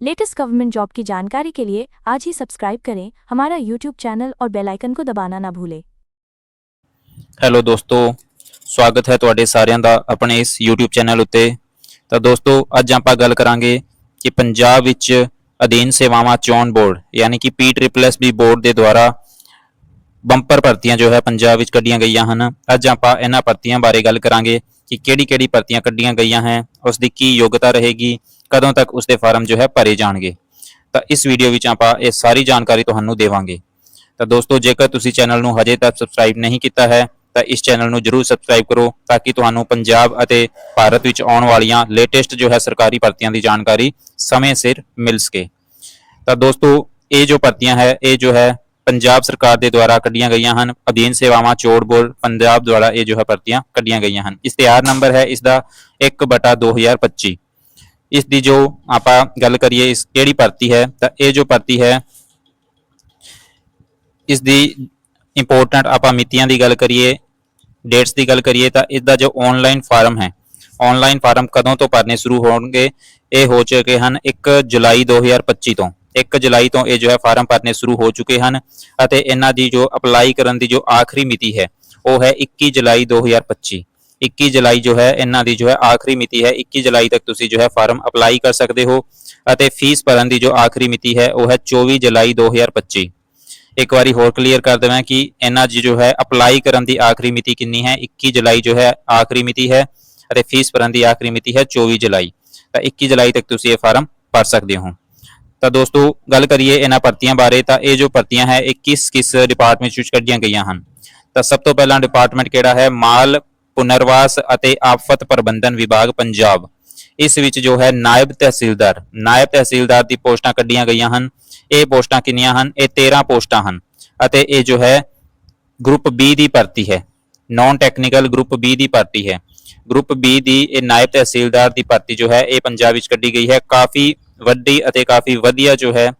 Latest government job की जानकारी के लिए आज ही सब्सक्राइब करें हमारा यूट्यूब चैनल और बेल आइकन को दबाना ना भूलें ਹੈਲੋ ਦੋਸਤੋ ਸਵਾਗਤ ਹੈ ਤੁਹਾਡੇ ਸਾਰਿਆਂ ਦਾ ਆਪਣੇ ਇਸ YouTube ਚੈਨਲ ਉੱਤੇ ਤਾਂ ਦੋਸਤੋ ਅੱਜ ਆਪਾਂ ਗੱਲ ਕਰਾਂਗੇ ਕਿ ਪੰਜਾਬ ਵਿੱਚ ਅਧੀਨ ਸੇਵਾਵਾਂ ਚੋਣ ਬੋਰਡ ਯਾਨੀ ਕਿ PSSB ਬੋਰਡ ਦੇ ਦੁਆਰਾ ਬੰਪਰ ਭਰਤੀਆਂ ਜੋ ਹੈ ਪੰਜਾਬ ਵਿੱਚ ਕੱਢੀਆਂ ਗਈਆਂ ਹਨ ਅੱਜ ਆਪਾਂ ਇਹਨਾਂ ਭਰਤੀਆਂ ਬਾਰੇ ਗੱਲ ਕਰਾਂਗੇ ਕਿ ਕਿਹੜੀ-ਕਿਹੜੀ ਭਰਤੀਆਂ ਕੱਢੀਆਂ ਗਈਆਂ ਹੈ ਉਸ ਦੀ ਕੀ ਯੋਗਤਾ ਰਹੇਗੀ ਕਦੋਂ ਤੱਕ ਉਸਦੇ ਫਾਰਮ ਜੋ ਹੈ ਭਰੇ ਜਾਣਗੇ? ਤਾਂ ਇਸ ਵੀਡੀਓ ਵਿੱਚ ਆਪਾਂ ਇਹ ਸਾਰੀ ਜਾਣਕਾਰੀ ਤੁਹਾਨੂੰ ਦੇਵਾਂਗੇ। ਤਾਂ ਦੋਸਤੋ, ਜੇਕਰ ਤੁਸੀਂ ਚੈਨਲ ਨੂੰ ਹਜੇ ਤੱਕ ਸਬਸਕ੍ਰਾਈਬ ਨਹੀਂ ਕੀਤਾ ਹੈ, ਤਾਂ ਇਸ ਚੈਨਲ ਨੂੰ ਜਰੂਰ ਸਬਸਕ੍ਰਾਈਬ ਕਰੋ ਤਾਂ ਕਿ ਤੁਹਾਨੂੰ ਪੰਜਾਬ ਅਤੇ ਭਾਰਤ ਵਿੱਚ ਆਉਣ ਵਾਲੀਆਂ ਲੇਟੈਸਟ ਜੋ ਹੈ ਸਰਕਾਰੀ ਭਰਤੀਆਂ ਦੀ ਜਾਣਕਾਰੀ ਸਮੇਂ ਸਿਰ ਮਿਲ ਸਕੇ। ਤਾਂ ਦੋਸਤੋ, ਇਹ ਜੋ ਭਰਤੀਆਂ ਹੈ, ਇਹ ਜੋ ਹੈ ਪੰਜਾਬ ਸਰਕਾਰ ਦੇ ਦੁਆਰਾ ਕੱਢੀਆਂ ਗਈਆਂ ਹਨ। ਅਧੀਨ ਸੇਵਾਵਾਂ ਚੋੜ ਬੋਰਡ ਪੰਜਾਬ ਦੁਆਰਾ ਇਹ ਜੋ ਹੈ ਭਰਤੀਆਂ ਕੱਢੀਆਂ ਗਈਆਂ ਹਨ। ਇਸ਼ਤਿਹਾਰ ਨੰਬਰ ਹੈ, ਇਸ ਦਾ 1/2025 ਇਸ ਦੀ ਜੋ ਆਪਾਂ ਗੱਲ ਕਰੀਏ, ਇਸ ਕਿਹੜੀ ਭਰਤੀ ਹੈ, ਤਾਂ ਇਹ ਜੋ ਭਰਤੀ ਹੈ, ਇਸ ਦੀ ਇੰਪੋਰਟੈਂਟ ਆਪਾਂ ਮਿਤੀਆਂ ਦੀ ਗੱਲ ਕਰੀਏ ਡੇਟਸ ਦੀ ਗੱਲ ਕਰੀਏ, ਤਾਂ ਇਸ ਦਾ ਜੋ ਆਨਲਾਈਨ ਫਾਰਮ ਹੈ ਆਨਲਾਈਨ ਫਾਰਮ ਕਦੋਂ ਤੋਂ ਭਰਨੇ ਸ਼ੁਰੂ ਹੋਣਗੇ, ਇਹ ਹੋ ਚੁੱਕੇ ਹਨ 1 ਜੁਲਾਈ 2025 ਤੋਂ। 1 ਜੁਲਾਈ ਤੋਂ ਇਹ ਜੋ ਹੈ ਫਾਰਮ ਭਰਨੇ ਸ਼ੁਰੂ ਹੋ ਚੁੱਕੇ ਹਨ ਅਤੇ ਇਹਨਾਂ ਦੀ ਜੋ ਅਪਲਾਈ ਕਰਨ ਦੀ ਜੋ ਆਖਰੀ ਮਿਤੀ ਹੈ, ਉਹ ਹੈ 21 ਜੁਲਾਈ 2025 21 ਜੁਲਾਈ ਜੋ ਹੈ, ਇਹਨਾਂ ਦੀ ਜੋ ਹੈ ਆਖਰੀ ਮਿਤੀ ਹੈ 21 ਜੁਲਾਈ ਤੱਕ ਤੁਸੀਂ ਜੋ ਹੈ ਫਾਰਮ ਅਪਲਾਈ ਕਰ ਸਕਦੇ ਹੋ ਅਤੇ ਫੀਸ ਭਰਨ ਦੀ ਜੋ ਆਖਰੀ ਮਿਤੀ ਹੈ, ਉਹ ਹੈ 24 ਜੁਲਾਈ 2025 ਇੱਕ ਵਾਰੀ ਹੋਰ ਕਲੀਅਰ ਕਰ ਦੇਵਾਂ ਕਿ ਇਹਨਾਂ ਦੀ ਜੋ ਹੈ ਅਪਲਾਈ ਕਰਨ ਦੀ ਆਖਰੀ ਮਿਤੀ ਕਿੰਨੀ ਹੈ 21 ਜੁਲਾਈ ਜੋ ਹੈ ਆਖਰੀ ਮਿਤੀ ਹੈ ਅਤੇ ਫੀਸ ਭਰਨ ਦੀ ਆਖਰੀ ਮਿਤੀ ਹੈ 24 ਜੁਲਾਈ। ਤਾਂ 21 ਜੁਲਾਈ ਤੱਕ ਤੁਸੀਂ ਇਹ ਫਾਰਮ ਭਰ ਸਕਦੇ ਹੋ। ਤਾਂ ਦੋਸਤੋ, ਗੱਲ ਕਰੀਏ ਇਹਨਾਂ ਭਰਤੀਆਂ ਬਾਰੇ, ਤਾਂ ਇਹ ਜੋ ਭਰਤੀਆਂ ਹੈ, ਇਹ ਕਿਸ ਕਿਸ ਡਿਪਾਰਟਮੈਂਟ ਵਿੱਚ ਕੱਢੀਆਂ ਗਈਆਂ ਹਨ? ਤਾਂ ਸਭ ਤੋਂ ਪਹਿਲਾਂ ਡਿਪਾਰਟਮੈਂਟ ਕਿਹੜਾ ਹੈ? ਮਾਲ ਪੁਨਰਵਾਸ ਅਤੇ ਆਫਤ ਪ੍ਰਬੰਧਨ ਵਿਭਾਗ ਪੰਜਾਬ। ਇਸ ਵਿੱਚ ਜੋ ਹੈ ਨਾਇਬ ਤਹਿਸੀਲਦਾਰ ਨਾਇਬ ਤਹਿਸੀਲਦਾਰ ਦੀ ਪੋਸਟਾਂ ਕੱਢੀਆਂ ਗਈਆਂ ਹਨ। ਇਹ ਪੋਸਟਾਂ ਕਿੰਨੀਆਂ ਹਨ? ਇਹ 13 ਪੋਸਟਾਂ ਹਨ ਅਤੇ ਇਹ ਜੋ ਹੈ ਗਰੁੱਪ B ਦੀ ਭਰਤੀ ਹੈ। ਨਾਨ ਟੈਕਨੀਕਲ ਗਰੁੱਪ B ਦੀ ਭਰਤੀ ਹੈ। ਗਰੁੱਪ B ਦੀ ਇਹ ਨਾਇਬ ਤਹਿਸੀਲਦਾਰ ਦੀ ਭਰਤੀ ਜੋ ਹੈ ਇਹ ਪੰਜਾਬ ਵਿੱਚ ਕੱਢੀ ਗਈ ਹੈ। ਕਾਫੀ ਵੱਡੀ ਅਤੇ ਕਾਫੀ ਵਧੀਆ ਜੋ ਹੈ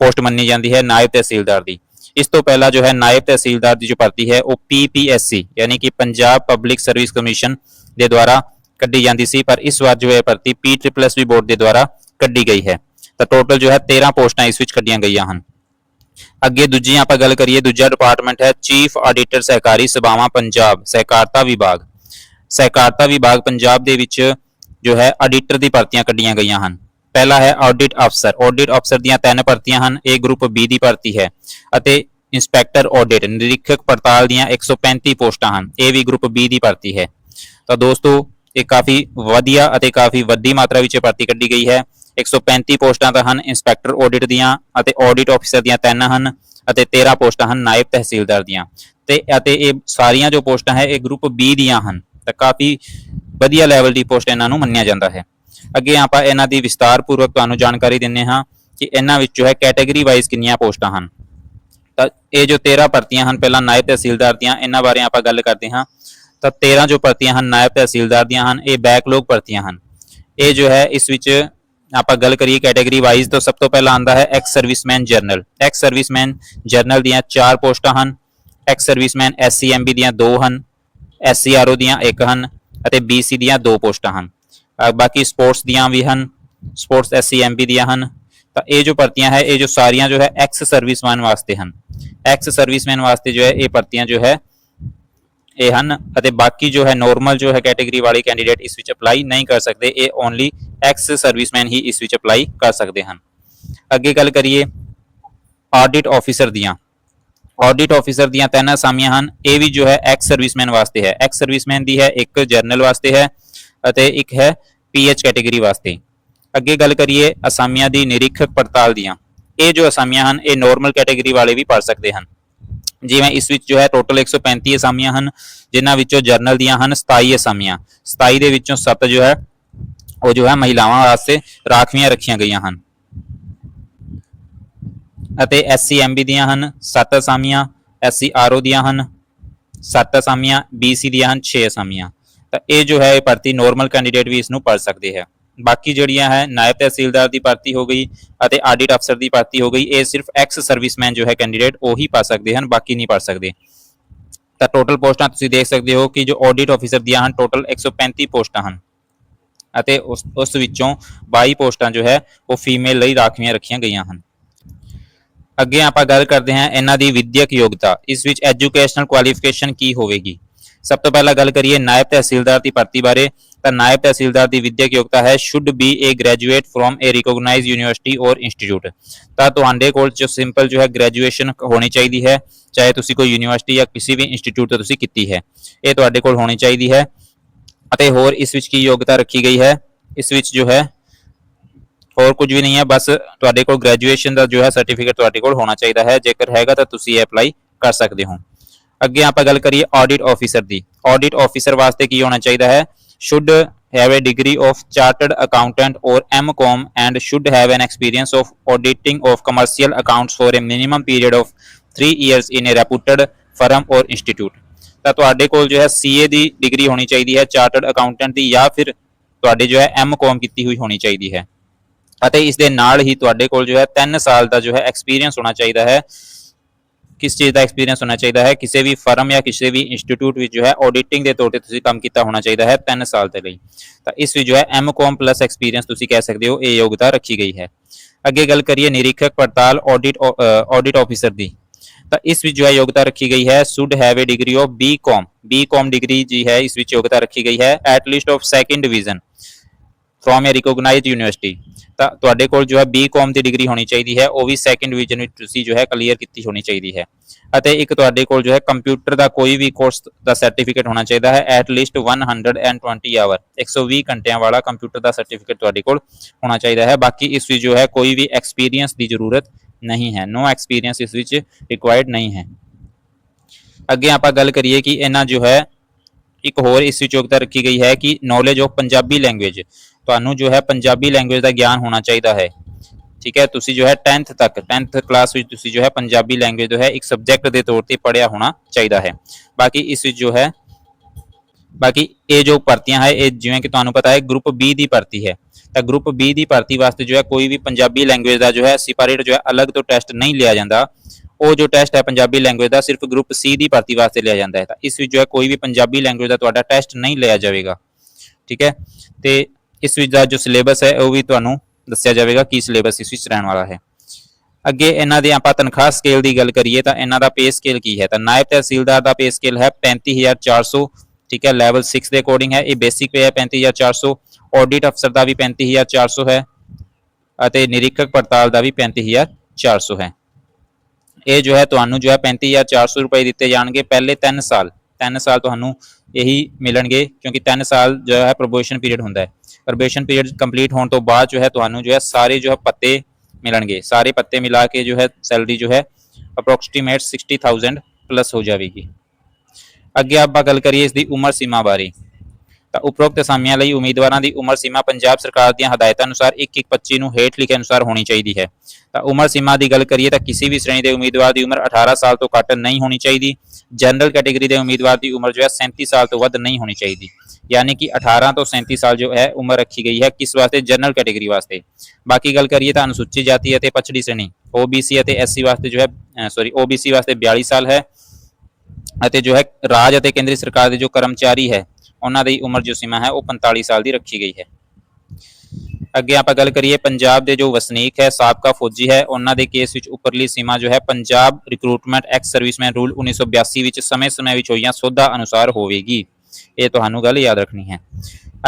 ਪੋਸਟ ਮੰਨੀ ਜਾਂਦੀ ਹੈ ਨਾਇਬ ਤਹਿਸੀਲਦਾਰ ਦੀ। ਇਸ ਤੋਂ ਪਹਿਲਾਂ ਜੋ ਹੈ ਨਾਇਬ ਤਹਿਸੀਲਦਾਰ ਦੀ ਜੋ ਭਰਤੀ ਹੈ, ਉਹ PPSC ਯਾਨੀ ਕਿ ਪੰਜਾਬ ਪਬਲਿਕ ਸਰਵਿਸ ਕਮਿਸ਼ਨ ਦੇ ਦੁਆਰਾ ਕੱਢੀ ਜਾਂਦੀ ਸੀ, ਪਰ ਇਸ ਵਾਰ ਜੋ ਹੈ ਭਰਤੀ PSSB ਬੋਰਡ ਦੇ ਦੁਆਰਾ ਕੱਢੀ ਗਈ ਹੈ। ਤਾਂ ਟੋਟਲ ਜੋ ਹੈ 13 ਪੋਸਟਾਂ ਇਸ ਵਿੱਚ ਕੱਢੀਆਂ ਗਈਆਂ ਹਨ। ਅੱਗੇ ਦੂਜੀ ਆਪਾਂ ਗੱਲ ਕਰੀਏ, ਦੂਜਾ ਡਿਪਾਰਟਮੈਂਟ ਹੈ ਚੀਫ ਆਡੀਟਰ ਸਹਿਕਾਰੀ ਸਭਾਵਾਂ ਪੰਜਾਬ ਸਹਿਕਾਰਤਾ ਵਿਭਾਗ ਸਹਿਕਾਰਤਾ ਵਿਭਾਗ ਪੰਜਾਬ ਦੇ ਵਿੱਚ ਜੋ ਹੈ ਆਡੀਟਰ ਦੀ ਭਰਤੀਆਂ ਕੱਢੀਆਂ ਗਈਆਂ ਹਨ। ਪਹਿਲਾ ਹੈ ਆਡਿਟ ਅਫਸਰ ਆਡਿਟ ਅਫਸਰ ਦੀਆਂ ਤਿੰਨ ਭਰਤੀਆਂ ਹਨ। ਇਹ ਗਰੁੱਪ B ਦੀ ਭਰਤੀ ਹੈ ਅਤੇ ਇੰਸਪੈਕਟਰ ਆਡਿਟ ਨਿਰੀਖਕ ਪੜਤਾਲ ਦੀਆਂ 135 ਪੋਸਟਾਂ ਹਨ। ਇਹ ਵੀ ਗਰੁੱਪ B ਦੀ ਭਰਤੀ ਹੈ। ਤਾਂ ਦੋਸਤੋ, ਇਹ ਕਾਫੀ ਵਧੀਆ ਅਤੇ ਕਾਫੀ ਵੱਡੀ ਮਾਤਰਾ ਵਿੱਚ ਇਹ ਭਰਤੀ ਕੱਢੀ ਗਈ ਹੈ। 135 ਪੋਸਟਾਂ ਤਾਂ ਹਨ ਇੰਸਪੈਕਟਰ ਆਡਿਟ ਦੀਆਂ ਅਤੇ ਆਡਿਟ ਅਫਸਰ ਦੀਆਂ ਤਿੰਨ ਹਨ ਅਤੇ 13 ਪੋਸਟਾਂ ਹਨ ਨਾਇਬ ਤਹਿਸੀਲਦਾਰ ਦੀਆਂ। ਤੇ ਅਤੇ ਇਹ ਸਾਰੀਆਂ ਜੋ ਪੋਸਟਾਂ ਹੈ, ਇਹ ਗਰੁੱਪ B ਦੀਆਂ ਹਨ। ਤਾਂ ਕਾਫੀ ਵਧੀਆ ਲੈਵਲ ਦੀ ਪੋਸਟ ਇਹਨਾਂ ਨੂੰ ਮੰਨਿਆ ਜਾਂਦਾ ਹੈ। ਅੱਗੇ ਆਪਾਂ ਇਹਨਾਂ ਦੀ ਵਿਸਤਾਰਪੂਰਵਕ ਤੁਹਾਨੂੰ ਜਾਣਕਾਰੀ ਦਿੰਨੇ ਹਾਂ ਕਿ ਇਹਨਾਂ ਵਿੱਚ ਜੋ ਹੈ ਕੈਟਾਗਰੀ ਵਾਈਜ਼ ਕਿੰਨੀਆਂ ਪੋਸਟਾਂ ਹਨ। ਤਾਂ ਇਹ ਜੋ 13 ਭਰਤੀਆਂ ਹਨ, ਪਹਿਲਾਂ ਨਾਇਬ ਤਹਿਸੀਲਦਾਰ ਦੀਆਂ, ਇਹਨਾਂ ਬਾਰੇ ਆਪਾਂ ਗੱਲ ਕਰਦੇ ਹਾਂ। ਤਾਂ 13 ਜੋ ਭਰਤੀਆਂ ਹਨ, ਨਾਇਬ ਤਹਿਸੀਲਦਾਰ ਦੀਆਂ ਹਨ, ਇਹ ਬੈਕਲੌਗ ਭਰਤੀਆਂ ਹਨ। ਇਹ ਜੋ ਹੈ, ਇਸ ਵਿੱਚ ਆਪਾਂ ਗੱਲ ਕਰੀਏ ਕੈਟਾਗਰੀ ਵਾਈਜ਼ ਤਾਂ ਸਭ ਤੋਂ ਪਹਿਲਾਂ ਆਂਦਾ ਹੈ ex serviceman general ex serviceman general ਦੀਆਂ 4 ਪੋਸਟਾਂ ਹਨ। ਐਕਸ ਸਰਵਿਸਮੈਨ ਐਸਸੀਐਮਬੀ ਦੀਆਂ 2 ਹਨ ਐਸਸੀਆਰਓ ਦੀਆਂ 1 ਹਨ ਅਤੇ ਬੀਸੀ ਦੀਆਂ 2 ਪੋਸਟਾਂ ਹਨ। ਬਾਕੀ ਸਪੋਰਟਸ ਦੀਆਂ ਵੀ ਹਨ ਸਪੋਰਟਸ ਐਸਸੀਐਮਬੀ ਦੀਆਂ ਹਨ। ਤਾਂ ਇਹ ਜੋ ਭਰਤੀਆਂ ਹੈ, ਇਹ ਜੋ ਸਾਰੀਆਂ ਜੋ ਹੈ ਐਕਸ ਸਰਵਿਸਮੈਨ ਵਾਸਤੇ ਹਨ। ਐਕਸ ਸਰਵਿਸਮੈਨ ਵਾਸਤੇ ਜੋ ਹੈ, ਇਹ ਭਰਤੀਆਂ ਜੋ ਹੈ, ਇਹ ਹਨ। ਅਤੇ ਬਾਕੀ ਜੋ ਹੈ ਨਾਰਮਲ ਜੋ ਹੈ ਕੈਟਾਗਰੀ ਵਾਲੇ ਕੈਂਡੀਡੇਟ ਇਸ ਵਿੱਚ ਅਪਲਾਈ ਨਹੀਂ ਕਰ ਸਕਦੇ। ਇਹ ਓਨਲੀ ਐਕਸ ਸਰਵਿਸਮੈਨ ਹੀ ਇਸ ਵਿੱਚ ਅਪਲਾਈ ਕਰ ਸਕਦੇ ਹਨ। ਅੱਗੇ ਗੱਲ ਕਰੀਏ ਆਡਿਟ ਆਫੀਸਰ ਦੀਆਂ। ਆਡਿਟ ਆਫੀਸਰ ਦੀਆਂ ਤਿੰਨ ਅਸਾਮੀਆਂ ਹਨ। ਇਹ ਵੀ ਜੋ ਹੈ ਐਕਸ ਸਰਵਿਸਮੈਨ ਵਾਸਤੇ ਹੈ। ਐਕਸ ਸਰਵਿਸਮੈਨ ਦੀ ਹੈ ਇੱਕ ਜਰਨਲ ਵਾਸਤੇ ਹੈ। ਅਤੇ ਇੱਕ ਹੈ ਪੀਐਚ ਕੈਟਾਗਰੀ ਵਾਸਤੇ। ਅੱਗੇ ਗੱਲ ਕਰੀਏ ਅਸਾਮੀਆਂ ਦੀ ਨਿਰੀਖਕ ਪੜਤਾਲ ਦੀਆਂ। ਇਹ ਜੋ ਅਸਾਮੀਆਂ ਹਨ, ਇਹ ਨਾਰਮਲ ਕੈਟਾਗਰੀ ਵਾਲੇ ਵੀ ਪੜ ਸਕਦੇ ਹਨ। ਜਿਵੇਂ ਇਸ ਵਿੱਚ ਜੋ ਹੈ ਟੋਟਲ 135 ਅਸਾਮੀਆਂ ਹਨ, ਜਿਨ੍ਹਾਂ ਵਿੱਚੋਂ ਜਰਨਲ ਦੀਆਂ ਹਨ 27 ਅਸਾਮੀਆਂ। 27 ਦੇ ਵਿੱਚੋਂ 7 ਜੋ ਹੈ, ਉਹ ਜੋ ਹੈ ਮਹਿਲਾਵਾਂ ਵਾਸਤੇ ਰਾਖਵੀਆਂ ਰੱਖੀਆਂ ਗਈਆਂ ਹਨ। ਅਤੇ ਐਸਸੀਐਮਬੀ ਦੀਆਂ ਹਨ 7 ਅਸਾਮੀਆਂ। ਐਸਸੀਆਰਓ ਦੀਆਂ ਹਨ 7 ਅਸਾਮੀਆਂ। ਬੀਸੀ ਦੀਆਂ ਹਨ 6 ਅਸਾਮੀਆਂ। ਤਾਂ ਇਹ ਜੋ ਹੈ ਇਹ ਭਰਤੀ ਨਾਰਮਲ ਕੈਂਡੀਡੇਟ ਵੀ ਇਸ ਨੂੰ ਪੜ ਸਕਦੇ ਹੈ। ਬਾਕੀ ਜਿਹੜੀਆਂ ਹੈ, ਨਾਇਬ ਤਹਿਸੀਲਦਾਰ ਦੀ ਭਰਤੀ ਹੋ ਗਈ ਅਤੇ ਆਡਿਟ ਅਫਸਰ ਦੀ ਭਰਤੀ ਹੋ ਗਈ, ਇਹ ਸਿਰਫ ਐਕਸ ਸਰਵਿਸਮੈਨ ਜੋ ਹੈ ਕੈਂਡੀਡੇਟ ਉਹੀ ਪਾ ਸਕਦੇ ਹਨ, ਬਾਕੀ ਨਹੀਂ ਪੜ ਸਕਦੇ। ਤਾਂ ਟੋਟਲ ਪੋਸਟਾਂ ਤੁਸੀਂ ਦੇਖ ਸਕਦੇ ਹੋ ਕਿ ਜੋ ਆਡਿਟ ਅਫਸਰ ਦੀਆਂ ਹਨ ਟੋਟਲ 135 ਪੋਸਟਾਂ ਹਨ। ਅਤੇ ਉਸ ਉਸ ਵਿੱਚੋਂ 22 ਪੋਸਟਾਂ ਜੋ ਹੈ, ਉਹ ਫੀਮੇਲ ਲਈ ਰਾਖਵੀਆਂ ਰੱਖੀਆਂ ਗਈਆਂ ਹਨ। ਅੱਗੇ ਆਪਾਂ ਗੱਲ ਕਰਦੇ ਹਾਂ ਇਹਨਾਂ ਦੀ ਵਿਦਿਅਕ ਯੋਗਤਾ। ਇਸ ਵਿੱਚ ਐਜੂਕੇਸ਼ਨਲ ਕੁਆਲੀਫਿਕੇਸ਼ਨ ਕੀ ਹੋਵੇਗੀ? ਸਭ ਤੋਂ ਪਹਿਲਾਂ ਗੱਲ ਕਰੀਏ ਨਾਇਬ ਤਹਿਸੀਲਦਾਰ ਦੀ ਭਰਤੀ ਬਾਰੇ ਤਾਂ ਨਾਇਬ ਤਹਿਸੀਲਦਾਰ ਦੀ ਵਿਦਿਅਕ ਯੋਗਤਾ ਹੈ should B A graduate from a recognised university or institute ਤਾਂ ਤੁਹਾਡੇ ਕੋਲ ਜੋ ਸਿੰਪਲ ਜੋ ਹੈ ਗ੍ਰੈਜੂਏਸ਼ਨ ਹੋਣੀ ਚਾਹੀਦੀ ਹੈ ਚਾਹੇ ਤੁਸੀਂ ਕੋਈ ਯੂਨੀਵਰਸਿਟੀ ਜਾਂ ਕਿਸੇ ਵੀ ਇੰਸਟੀਚਿਊਟ ਤੋਂ ਤੁਸੀਂ ਕੀਤੀ ਹੈ ਇਹ ਤੁਹਾਡੇ ਕੋਲ ਹੋਣੀ ਚਾਹੀਦੀ ਹੈ ਅਤੇ ਹੋਰ ਇਸ ਵਿੱਚ ਕੀ ਯੋਗਤਾ ਰੱਖੀ ਗਈ ਹੈ ਇਸ ਵਿੱਚ ਜੋ ਹੈ ਹੋਰ ਕੁਝ ਵੀ ਨਹੀਂ ਹੈ ਬਸ ਤੁਹਾਡੇ ਕੋਲ ਗ੍ਰੈਜੂਏਸ਼ਨ ਦਾ ਜੋ ਹੈ ਸਰਟੀਫਿਕੇਟ ਤੁਹਾਡੇ ਕੋਲ ਹੋਣਾ ਚਾਹੀਦਾ ਹੈ ਜੇਕਰ ਹੈਗਾ ਤਾਂ ਤੁਸੀਂ ਇਹ ਅਪਲਾਈ ਕਰ ਸਕਦੇ ਹੋ ਅੱਗੇ ਆਪਾਂ ਗੱਲ ਕਰੀਏ ਆਡਿਟ ਆਫੀਸਰ ਦੀ ਆਡਿਟ ਆਫੀਸਰ ਵਾਸਤੇ ਕੀ ਹੋਣਾ ਚਾਹੀਦਾ ਹੈ should have a degree of chartered accountant or MCOM and should have an experience of auditing of commercial accounts for a minimum period of 3 years in a reputed firm or institute ਤਾਂ ਤੁਹਾਡੇ ਕੋਲ ਜੋ ਹੈ CA ਦੀ degree ਹੋਣੀ ਚਾਹੀਦੀ ਹੈ chartered accountant ਦੀ ਜਾਂ ਫਿਰ ਤੁਹਾਡੇ ਜੋ ਹੈ MCOM ਕੀਤੀ ਹੋਈ ਹੋਣੀ ਚਾਹੀਦੀ ਹੈ ਅਤੇ ਇਸ ਦੇ ਨਾਲ ਹੀ ਤੁਹਾਡੇ ਕੋਲ ਜੋ ਹੈ 3 ਸਾਲ ਦਾ ਜੋ ਹੈ ਐਕਸਪੀਰੀਅੰਸ ਹੋਣਾ ਚਾਹੀਦਾ ਹੈ ਕਿਸ ਚੀਜ਼ ਦਾ ਐਕਸਪੀਰੀਅੰਸ ਹੋਣਾ ਚਾਹੀਦਾ ਹੈ? ਕਿਸੇ ਵੀ ਫਰਮ ਜਾਂ ਕਿਸੇ ਵੀ ਇੰਸਟੀਚਿਊਟ ਵਿੱਚ ਜੋ ਹੈ ਆਡੀਟਿੰਗ ਦੇ ਤੌਰ ਤੇ ਤੁਸੀਂ ਕੰਮ ਕੀਤਾ ਹੋਣਾ ਚਾਹੀਦਾ ਹੈ 3 ਸਾਲ ਦੇ ਲਈ। ਤਾਂ ਇਸ ਵਿੱਚ ਜੋ ਹੈ ਐਮਕੋਮ ਪਲੱਸ ਐਕਸਪੀਰੀਅੰਸ ਤੁਸੀਂ ਕਹਿ ਸਕਦੇ ਹੋ ਇਹ ਯੋਗਤਾ ਰੱਖੀ ਗਈ ਹੈ। ਅੱਗੇ ਗੱਲ ਕਰੀਏ ਨਿਰੀਖਕ ਪੜਤਾਲ ਆਡਿਟ ਆਡਿਟ ਆਫੀਸਰ ਦੀ। ਤਾਂ ਇਸ ਵਿੱਚ ਜੋ ਹੈ ਯੋਗਤਾ ਰੱਖੀ ਗਈ ਹੈ, should have a degree of bcom bcom degree ਜੀ ਹੈ, ਇਸ ਵਿੱਚ ਯੋਗਤਾ ਰੱਖੀ ਗਈ ਹੈ, at least of second division from a recognized university. ਤਾਂ ਤੁਹਾਡੇ ਕੋਲ ਜੋ ਹੈ ਬੀਕਾਮ ਦੀ ਡਿਗਰੀ ਹੋਣੀ ਚਾਹੀਦੀ ਹੈ, ਉਹ ਵੀ ਸੈਕੰਡ ਡਿਵੀਜ਼ਨ ਵਿੱਚ ਤੁਸੀਂ ਜੋ ਹੈ ਕਲੀਅਰ ਕੀਤੀ ਹੋਣੀ ਚਾਹੀਦੀ ਹੈ। ਅਤੇ ਇੱਕ ਤੁਹਾਡੇ ਕੋਲ ਜੋ ਹੈ ਕੰਪਿਊਟਰ ਦਾ ਕੋਈ ਵੀ ਕੋਰਸ ਦਾ ਸਰਟੀਫਿਕੇਟ ਹੋਣਾ ਚਾਹੀਦਾ ਹੈ ਐਟ ਲੀਸਟ 120 ਆਵਰ 120 ਘੰਟਿਆਂ ਵਾਲਾ ਕੰਪਿਊਟਰ ਦਾ ਸਰਟੀਫਿਕੇਟ ਤੁਹਾਡੇ ਕੋਲ ਹੋਣਾ ਚਾਹੀਦਾ ਹੈ। ਬਾਕੀ ਇਸ ਵਿੱਚ ਜੋ ਹੈ ਕੋਈ ਵੀ ਐਕਸਪੀਰੀਅੰਸ ਦੀ ਜ਼ਰੂਰਤ ਨਹੀਂ ਹੈ। ਨੋ ਐਕਸਪੀਰੀਅੰਸ ਇਸ ਵਿੱਚ ਰਿਕੁਆਇਰਡ ਨਹੀਂ ਹੈ। ਅੱਗੇ ਆਪਾਂ ਗੱਲ ਕਰੀਏ ਕਿ ਇਹਨਾਂ ਜੋ ਹੈ, ਇੱਕ ਹੋਰ ਇਸ ਵਿੱਚ ਯੋਗਤਾ ਰੱਖੀ ਗਈ ਹੈ ਕਿ ਨੌਲੇਜ ਆਫ ਪੰਜਾਬੀ ਲੈਂਗੁਏਜ ਤੁਹਾਨੂੰ ਜੋ ਹੈ ਪੰਜਾਬੀ ਲੈਂਗੁਏਜ ਦਾ ਗਿਆਨ ਹੋਣਾ ਚਾਹੀਦਾ ਹੈ। ਠੀਕ ਹੈ? ਤੁਸੀਂ ਜੋ ਹੈ 10th ਤੱਕ 10th ਕਲਾਸ ਵਿੱਚ ਤੁਸੀਂ ਜੋ ਹੈ ਪੰਜਾਬੀ ਲੈਂਗੁਏਜ ਜੋ ਹੈ ਇੱਕ ਸਬਜੈਕਟ ਦੇ ਤੌਰ ਤੇ ਪੜ੍ਹਿਆ ਹੋਣਾ ਚਾਹੀਦਾ ਹੈ। ਬਾਕੀ ਇਸ ਵਿੱਚ ਜੋ ਹੈ, ਬਾਕੀ ਇਹ ਜੋ ਭਰਤੀਆਂ ਹੈ, ਇਹ ਜਿਵੇਂ ਕਿ ਤੁਹਾਨੂੰ ਪਤਾ ਹੈ ਗਰੁੱਪ B ਦੀ ਭਰਤੀ ਹੈ। ਤਾਂ ਗਰੁੱਪ B ਦੀ ਭਰਤੀ ਵਾਸਤੇ ਜੋ ਹੈ ਕੋਈ ਵੀ ਪੰਜਾਬੀ ਲੈਂਗੁਏਜ ਦਾ ਜੋ ਹੈ ਸੈਪਰੇਟ ਜੋ ਹੈ ਅਲੱਗ ਤੋਂ ਟੈਸਟ ਨਹੀਂ ਲਿਆ ਜਾਂਦਾ। ਉਹ ਜੋ ਟੈਸਟ ਹੈ ਪੰਜਾਬੀ ਲੈਂਗੁਏਜ ਦਾ ਸਿਰਫ ਗਰੁੱਪ C ਦੀ ਭਰਤੀ ਵਾਸਤੇ ਲਿਆ ਜਾਂਦਾ ਹੈ। ਤਾਂ ਇਸ ਵਿੱਚ ਜੋ ਹੈ ਕੋਈ ਵੀ ਪੰਜਾਬੀ ਲੈਂਗੁਏਜ ਦਾ ਤੁਹਾਡਾ ਟੈਸਟ ਨਹੀਂ ਲਿਆ ਜਾਵੇਗਾ। ਠੀਕ ਹੈ? ਤੇ ਇਸ ਵਿੱਚ ਦਾ ਜੋ ਸਿਲੇਬਸ ਹੈ, ਉਹ ਵੀ ਤੁਹਾਨੂੰ ਦੱਸਿਆ ਜਾਵੇਗਾ ਕੀ ਸਿਲੇਬਸ ਇਸ ਵਿੱਚ ਰਹਿਣ ਵਾਲਾ ਹੈ। ਅੱਗੇ ਇਹਨਾਂ ਦੇ ਆਪਾਂ ਤਨਖਾਹ ਸਕੇਲ ਦੀ ਗੱਲ ਕਰੀਏ ਤਾਂ ਇਹਨਾਂ ਦਾ ਪੇ ਸਕੇਲ ਕੀ ਹੈ? ਤਾਂ ਨਾਇਬ ਤਹਿਸੀਲਦਾਰ ਦਾ ਪੇ ਸਕੇਲ ਹੈ 35400 ਠੀਕ ਹੈ ਲੈਵਲ 6 ਦੇ ਅਕੋਰਡਿੰਗ ਹੈ, ਇਹ ਬੇਸਿਕ ਪੇ ਹੈ 35400 ਆਡਿਟ ਅਫਸਰ ਦਾ ਵੀ 35400 ਹੈ ਅਤੇ ਨਿਰੀਖਕ ਪੜਤਾਲ ਦਾ ਵੀ 35400 ਹੈ। ਇਹ ਜੋ ਹੈ, ਤੁਹਾਨੂੰ ਜੋ ਹੈ 35400 ਰੁਪਏ ਦਿੱਤੇ ਜਾਣਗੇ ਪਹਿਲੇ 3 ਸਾਲ। 3 ਸਾਲ ਤੁਹਾਨੂੰ ਇਹੀ ਮਿਲਣਗੇ, ਕਿਉਂਕਿ 3 ਸਾਲ ਜੋ ਹੈ ਪ੍ਰੋਬੇਸ਼ਨ ਪੀਰੀਅਡ ਹੁੰਦਾ ਹੈ। ਪ੍ਰੋਬੇਸ਼ਨ ਪੀਰੀਅਡ ਕੰਪਲੀਟ ਹੋਣ ਤੋਂ ਬਾਅਦ ਜੋ ਹੈ ਤੁਹਾਨੂੰ ਜੋ ਹੈ ਸਾਰੇ ਜੋ ਹੈ ਪੱਤੇ ਮਿਲਣਗੇ। ਸਾਰੇ ਪੱਤੇ ਮਿਲਾ ਕੇ ਜੋ ਹੈ ਸੈਲਰੀ ਜੋ ਹੈ ਅਪਰੋਕਸੀਮੇਟ 60000 ਪਲੱਸ ਹੋ ਜਾਵੇਗੀ। ਅੱਗੇ ਆਪਾਂ ਗੱਲ ਕਰੀਏ ਇਸ ਦੀ ਉਮਰ ਸੀਮਾ ਬਾਰੇ। ਤਾਂ ਉਪਰੋਕਤ ਅਸਾਮੀਆਂ ਲਈ ਉਮੀਦਵਾਰਾਂ ਦੀ ਉਮਰ ਸੀਮਾ ਪੰਜਾਬ ਸਰਕਾਰ ਦੀਆਂ ਹਦਾਇਤਾਂ ਅਨੁਸਾਰ 2125 ਨੂੰ ਹੇਠ ਲਿਖੇ ਅਨੁਸਾਰ ਹੋਣੀ ਚਾਹੀਦੀ ਹੈ। ਤਾਂ ਉਮਰ ਸੀਮਾ ਦੀ ਗੱਲ ਕਰੀਏ ਤਾਂ ਕਿਸੇ ਵੀ ਸ਼੍ਰੇਣੀ ਦੇ ਉਮੀਦਵਾਰ ਦੀ ਉਮਰ 18 ਸਾਲ ਤੋਂ ਘੱਟ ਨਹੀਂ ਹੋਣੀ ਚਾਹੀਦੀ। ਜਨਰਲ ਕੈਟਾਗਰੀ ਦੇ ਉਮੀਦਵਾਰ ਦੀ ਉਮਰ ਜੋ ਹੈ 37 ਸਾਲ ਤੋਂ ਵੱਧ ਨਹੀਂ ਹੋਣੀ ਚਾਹੀਦੀ। ਯਾਨੀ ਕਿ 18 ਤੋਂ 37 ਸਾਲ ਜੋ ਹੈ ਉਮਰ ਰੱਖੀ ਗਈ ਹੈ ਕਿਸ ਵਾਸਤੇ? ਜਨਰਲ ਕੈਟਾਗਰੀ ਵਾਸਤੇ। ਬਾਕੀ ਗੱਲ ਕਰੀਏ ਤਾਂ ਅਨੁਸੂਚਿਤ ਜਾਤੀ ਅਤੇ ਪਛੜੀ ਸ਼੍ਰੇਣੀ OBC ਅਤੇ SC ਵਾਸਤੇ ਜੋ ਹੈ ਸੌਰੀ OBC ਵਾਸਤੇ 42 ਸਾਲ ਹੈ ਅਤੇ ਜੋ ਹੈ ਰਾਜ ਅਤੇ ਕੇਂਦਰੀ ਸਰਕਾਰ ਦੇ ਜੋ ਕਰਮਚਾਰੀ ਹੈ ਉਹਨਾਂ ਦੀ ਉਮਰ ਜੋ ਸੀਮਾ ਹੈ ਉਹ 45 ਸਾਲ ਦੀ ਰੱਖੀ ਗਈ ਹੈ। ਅੱਗੇ ਆਪਾਂ ਗੱਲ ਕਰੀਏ ਪੰਜਾਬ ਦੇ ਜੋ ਵਸਨੀਕ ਹੈ, ਸਾਬਕਾ ਫੌਜੀ ਹੈ, ਉਹਨਾਂ ਦੇ ਕੇਸ ਵਿੱਚ ਉੱਪਰਲੀ ਸੀਮਾ ਜੋ ਹੈ Punjab recruitment ex serviceman rule 1982 ਵਿੱਚ ਸਮੇਂ-ਸਮੇਂ ਵਿੱਚ ਹੋਈਆਂ ਸੋਧਾਂ ਅਨੁਸਾਰ ਹੋਵੇਗੀ। ਇਹ ਤੁਹਾਨੂੰ ਗੱਲ ਯਾਦ ਰੱਖਣੀ ਹੈ।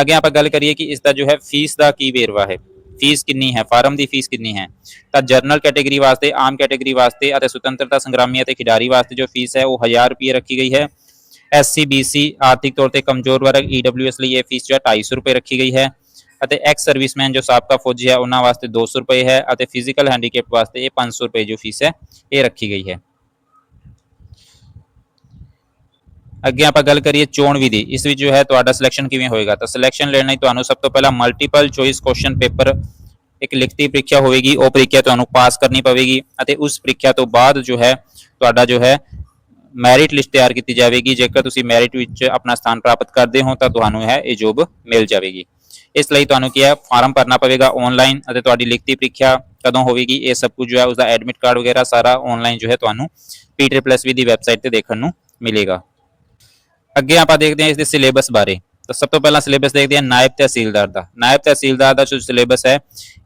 ਅੱਗੇ ਆਪਾਂ ਗੱਲ ਕਰੀਏ ਕਿ ਇਸ ਦਾ ਜੋ ਹੈ ਫੀਸ ਦਾ ਕੀ ਵੇਰਵਾ ਹੈ। ਫੀਸ ਕਿੰਨੀ ਹੈ? ਫਾਰਮ ਦੀ ਫੀਸ ਕਿੰਨੀ ਹੈ? ਤਾਂ ਜਰਨਲ ਕੈਟਾਗਰੀ ਵਾਸਤੇ, ਆਮ ਕੈਟਾਗਰੀ ਵਾਸਤੇ ਅਤੇ ਸੁਤੰਤਰਤਾ ਸੰਗਰਾਮੀ ਅਤੇ ਖਿਡਾਰੀ ਵਾਸਤੇ ਜੋ ਫੀਸ ਹੈ ਉਹ 1000 ਰੁਪਏ ਰੱਖੀ ਗਈ ਹੈ। ਐਸਸੀ ਬੀਸੀ ਆਰਥਿਕ ਤੌਰ ਤੇ ਕਮਜ਼ੋਰ ਵਰਗ ਈਡਬਲਯੂਐਸ ਲਈ ਇਹ ਫੀਸ ਜੋ ਹੈ 250 ਰੁਪਏ ਰੱਖੀ ਗਈ ਹੈ ਅਤੇ ਐਕਸ ਸਰਵਿਸਮੈਨ ਜੋ ਸਾਬਕਾ ਫੌਜੀ ਹੈ ਉਹਨਾਂ ਵਾਸਤੇ 200 ਰੁਪਏ ਹੈ ਅਤੇ ਫਿਜ਼ੀਕਲ ਹੈਂਡੀਕੈਪ ਵਾਸਤੇ ਇਹ 500 ਰੁਪਏ ਜੋ ਫੀਸ ਹੈ ਇਹ ਰੱਖੀ ਗਈ ਹੈ। ਅੱਗੇ ਆਪਾਂ ਗੱਲ ਕਰੀਏ ਚੋਣ ਵਿਧੀ, ਇਸ ਵਿੱਚ ਜੋ ਹੈ ਤੁਹਾਡਾ ਸਿਲੈਕਸ਼ਨ ਕਿਵੇਂ ਹੋਏਗਾ? ਤਾਂ ਸਿਲੈਕਸ਼ਨ ਲੈਣ ਲਈ ਤੁਹਾਨੂੰ ਸਭ ਤੋਂ ਪਹਿਲਾਂ ਮਲਟੀਪਲ ਚੋਇਸ ਕੁਐਸਚਨ ਪੇਪਰ ਇੱਕ ਲਿਖਤੀ ਪ੍ਰੀਖਿਆ ਹੋਵੇਗੀ, ਉਹ ਪ੍ਰੀਖਿਆ ਤੁਹਾਨੂੰ ਪਾਸ ਕਰਨੀ ਪਵੇਗੀ ਅਤੇ ਉਸ ਪ੍ਰੀਖਿਆ ਤੋਂ ਬਾਅਦ ਜੋ ਹੈ ਤੁਹਾਡਾ ਜੋ ਹੈ ਮੈਰਿਟ ਲਿਸਟ ਤਿਆਰ ਕੀਤੀ ਜਾਵੇਗੀ। ਜੇਕਰ ਤੁਸੀਂ ਮੈਰਿਟ ਵਿੱਚ ਆਪਣਾ ਸਥਾਨ ਪ੍ਰਾਪਤ ਕਰਦੇ ਹੋ, ਤਾਂ ਤੁਹਾਨੂੰ ਹੈ ਇਹ ਜੋਬ ਮਿਲ ਜਾਵੇਗੀ। ਇਸ ਲਈ ਤੁਹਾਨੂੰ ਕੀ ਹੈ ਫਾਰਮ ਭਰਨਾ ਪਵੇਗਾ ਆਨਲਾਈਨ ਅਤੇ ਤੁਹਾਡੀ ਲਿਖਤੀ ਪ੍ਰੀਖਿਆ ਕਦੋਂ ਹੋਵੇਗੀ, ਇਹ ਸਭ ਕੁਝ ਜੋ ਹੈ ਉਸਦਾ ਐਡਮਿਟ ਕਾਰਡ ਵਗੈਰਾ ਸਾਰਾ ਆਨਲਾਈਨ ਜੋ ਹੈ ਤੁਹਾਨੂੰ PTPLSV ਦੀ ਵੈਬਸਾਈਟ ਤੇ ਦੇਖਣ ਨੂੰ ਮਿਲੇਗਾ। ਅੱਗੇ ਆਪਾਂ ਦੇਖਦੇ ਹਾਂ ਇਸ ਦੇ ਸਿਲੇਬਸ ਬਾਰੇ। ਤਾਂ ਸਭ ਤੋਂ ਪਹਿਲਾਂ ਸਿਲੇਬਸ ਦੇਖਦੇ ਹਾਂ ਨਾਇਬ ਤਹਿਸੀਲਦਾਰ ਦਾ। ਨਾਇਬ ਤਹਿਸੀਲਦਾਰ ਦਾ ਜੋ ਸਿਲੇਬਸ ਹੈ,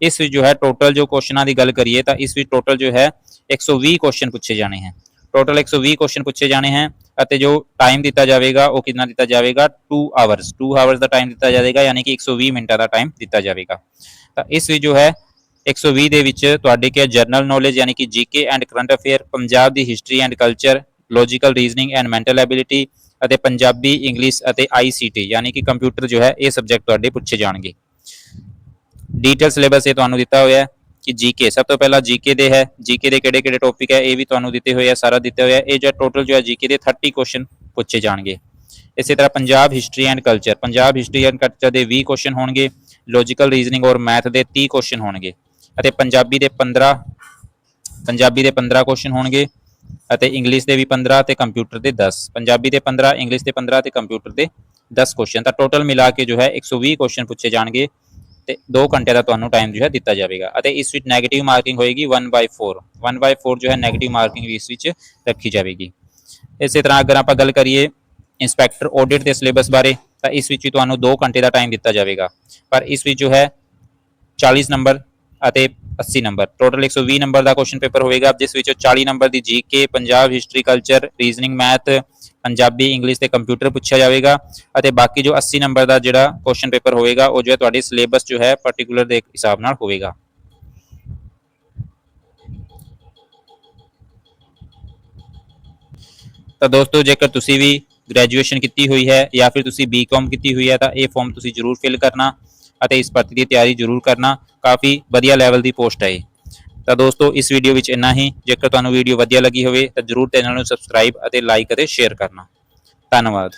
ਇਸ ਵਿੱਚ ਜੋ ਹੈ ਟੋਟਲ ਜੋ ਕੁਐਸਚਨਾਂ ਦੀ ਗੱਲ ਕਰੀਏ ਤਾਂ ਇਸ ਵਿੱਚ ਟੋਟਲ ਜੋ ਹੈ 120 ਕੁਐਸਚਨ ਪੁੱਛੇ ਜਾਣੇ ਹਨ ਟੋਟਲ 120 ਕੁਐਸਚਨ ਪੁੱਛੇ ਜਾਣੇ ਹਨ ਅਤੇ ਜੋ ਟਾਈਮ ਦਿੱਤਾ ਜਾਵੇਗਾ, ਉਹ ਕਿੰਨਾ ਦਿੱਤਾ ਜਾਵੇਗਾ? 2 ਆਵਰਸ 2 ਆਵਰਸ ਦਾ ਟਾਈਮ ਦਿੱਤਾ ਜਾਵੇਗਾ, ਯਾਨੀ ਕਿ 120 ਮਿੰਟਾਂ ਦਾ ਟਾਈਮ ਦਿੱਤਾ ਜਾਵੇਗਾ। ਤਾਂ ਇਸ ਵਿੱਚ ਜੋ ਹੈ 120 ਦੇ ਵਿੱਚ ਤੁਹਾਡੇ ਕੇ ਜਨਰਲ ਨੌਲੇਜ ਯਾਨੀ ਕਿ GK and current affair Punjab the history and culture logical reasoning and mental ability ਅਤੇ ਪੰਜਾਬੀ ਇੰਗਲਿਸ਼ ਅਤੇ ਆਈਸੀਟੀ ਯਾਨੀ ਕਿ ਕੰਪਿਊਟਰ ਜੋ ਹੈ, ਇਹ ਸਬਜੈਕਟ ਤੁਹਾਡੇ ਪੁੱਛੇ ਜਾਣਗੇ। ਡੀਟੇਲ ਸਿਲੇਬਸ ਇਹ ਤੁਹਾਨੂੰ ਦਿੱਤਾ ਹੋਇਆ ਹੈ। ਕਿ ਜੀਕੇ ਸਭ ਤੋਂ ਪਹਿਲਾਂ ਜੀਕੇ ਦੇ ਹੈ। ਜੀਕੇ ਦੇ ਕਿਹੜੇ ਕਿਹੜੇ ਟੌਪਿਕ ਹੈ, ਇਹ ਵੀ ਤੁਹਾਨੂੰ ਦਿੱਤੇ ਹੋਏ ਆ, ਸਾਰਾ ਦਿੱਤਾ ਹੋਇਆ ਇਹ ਜੋ ਟੋਟਲ ਜੋ ਹੈ ਜੀਕੇ ਦੇ 30 ਕੁਐਸਚਨ ਪੁੱਛੇ ਜਾਣਗੇ। ਇਸੇ ਤਰ੍ਹਾਂ Punjab history and culture Punjab history and culture ਦੇ 20 ਕੁਐਸਚਨ ਹੋਣਗੇ ਲੌਜੀਕਲ ਰੀਜ਼ਨਿੰਗ ਔਰ ਮੈਥ ਦੇ 30 ਕੁਐਸਚਨ ਹੋਣਗੇ, ਅਤੇ ਪੰਜਾਬੀ ਦੇ 15 ਪੰਜਾਬੀ ਦੇ 15 ਕੁਐਸਚਨ ਹੋਣਗੇ, ਅਤੇ ਇੰਗਲਿਸ਼ ਦੇ ਵੀ 15 ਤੇ ਕੰਪਿਊਟਰ ਦੇ 10 ਪੰਜਾਬੀ ਦੇ 15 ਇੰਗਲਿਸ਼ ਦੇ 15 ਤੇ ਕੰਪਿਊਟਰ ਦੇ 10 ਕੁਐਸਚਨ ਤਾਂ ਟੋਟਲ ਮਿਲਾ ਕੇ ਜੋ ਹੈ 120 ਕੁਐਸਚਨ ਪੁੱਛੇ ਜਾਣਗੇ। ਤੇ 2 ਘੰਟੇ ਦਾ ਤੁਹਾਨੂੰ ਟਾਈਮ ਜੋ ਹੈ ਦਿੱਤਾ ਜਾਵੇਗਾ। ਅਤੇ ਇਸ ਵਿੱਚ 네ਗੇਟਿਵ ਮਾਰਕਿੰਗ ਹੋਏਗੀ 1/4 1/4 ਜੋ ਹੈ 네ਗੇਟਿਵ ਮਾਰਕਿੰਗ ਵੀ ਇਸ ਵਿੱਚ ਰੱਖੀ ਜਾਵੇਗੀ। ਇਸੇ ਤਰ੍ਹਾਂ ਅਗਰ ਆਪਾਂ ਗੱਲ ਕਰੀਏ ਇੰਸਪੈਕਟਰ ਆਡਿਟ ਦੇ ਸਿਲੇਬਸ ਬਾਰੇ, ਤਾਂ ਇਸ ਵਿੱਚ ਵੀ ਤੁਹਾਨੂੰ 2 ਘੰਟੇ ਦਾ ਟਾਈਮ ਦਿੱਤਾ ਜਾਵੇਗਾ। ਪਰ ਇਸ ਵਿੱਚ ਜੋ ਹੈ 40 ਨੰਬਰ ਅਤੇ 80 ਨੰਬਰ ਟੋਟਲ 120 ਨੰਬਰ ਦਾ ਕੁਐਸਚਨ ਪੇਪਰ ਹੋਵੇਗਾ, ਜਿਸ ਵਿੱਚ 40 ਨੰਬਰ ਦੀ GK Punjab history culture reasoning math Punjabi English ਤੇ ਕੰਪਿਊਟਰ ਪੁੱਛਿਆ ਜਾਵੇਗਾ ਅਤੇ ਬਾਕੀ ਜੋ 80 ਨੰਬਰ ਦਾ ਜਿਹੜਾ ਕੁਐਸਚਨ ਪੇਪਰ ਹੋਵੇਗਾ, ਉਹ ਜੋ ਹੈ ਤੁਹਾਡੀ ਸਿਲੇਬਸ ਜੋ ਹੈ ਪਾਰਟਿਕੂਲਰ ਦੇ ਹਿਸਾਬ ਨਾਲ ਹੋਵੇਗਾ। ਤਾਂ ਦੋਸਤੋ, ਜੇਕਰ ਤੁਸੀਂ ਵੀ ਗ੍ਰੈਜੂਏਸ਼ਨ ਕੀਤੀ ਹੋਈ ਹੈ ਜਾਂ ਫਿਰ ਤੁਸੀਂ ਬੀਕਾਮ ਕੀਤੀ ਹੋਈ ਹੈ, ਤਾਂ ਇਹ ਫਾਰਮ ਤੁਸੀਂ ਜ਼ਰੂਰ ਫਿਲ ਕਰਨਾ ਅਤੇ ਇਸ ਭਰਤੀ ਦੀ ਤਿਆਰੀ ਜ਼ਰੂਰ ਕਰਨਾ। ਕਾਫੀ ਵਧੀਆ ਲੈਵਲ ਦੀ ਪੋਸਟ ਹੈ ਇਹ। ਤਾਂ ਦੋਸਤੋ, ਇਸ ਵੀਡੀਓ ਵਿੱਚ ਇੰਨਾ ਹੀ। ਜੇਕਰ ਤੁਹਾਨੂੰ ਵੀਡੀਓ ਵਧੀਆ ਲੱਗੀ ਹੋਵੇ, ਤਾਂ ਜ਼ਰੂਰ ਚੈਨਲ ਨੂੰ ਸਬਸਕ੍ਰਾਈਬ ਅਤੇ ਲਾਈਕ ਅਤੇ ਸ਼ੇਅਰ ਕਰਨਾ। ਧੰਨਵਾਦ।